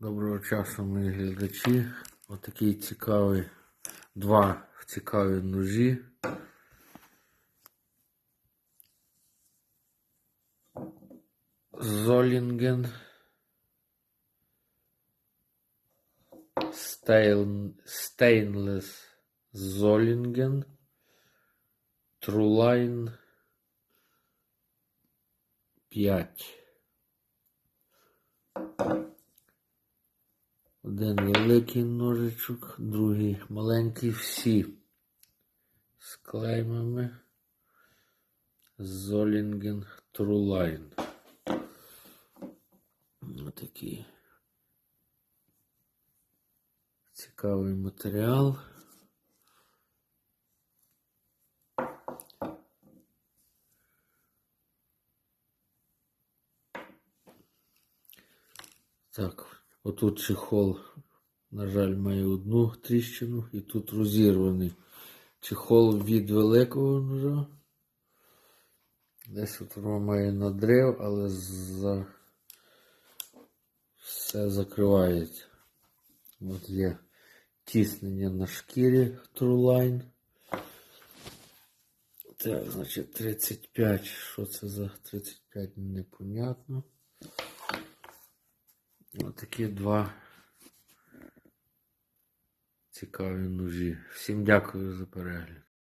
Доброго часу, мої глядачі. Отакий цікавий, два цікаві ножі. Золінген. Стейнлес Золінген. Трулайн 5. Один великий ножичок, другий маленький, всі з клеймами Золінген Трулайн. Отакий цікавий матеріал. Так, отут чехол, на жаль, має одну тріщину і тут розірваний чехол від великого ножа. Десь от воно має надрив, але за... все закривається. От є тіснення на шкірі Trueline. Так, значить 35. Що це за 35? Непонятно. Отакі два цікаві ножі. Всім дякую за перегляд.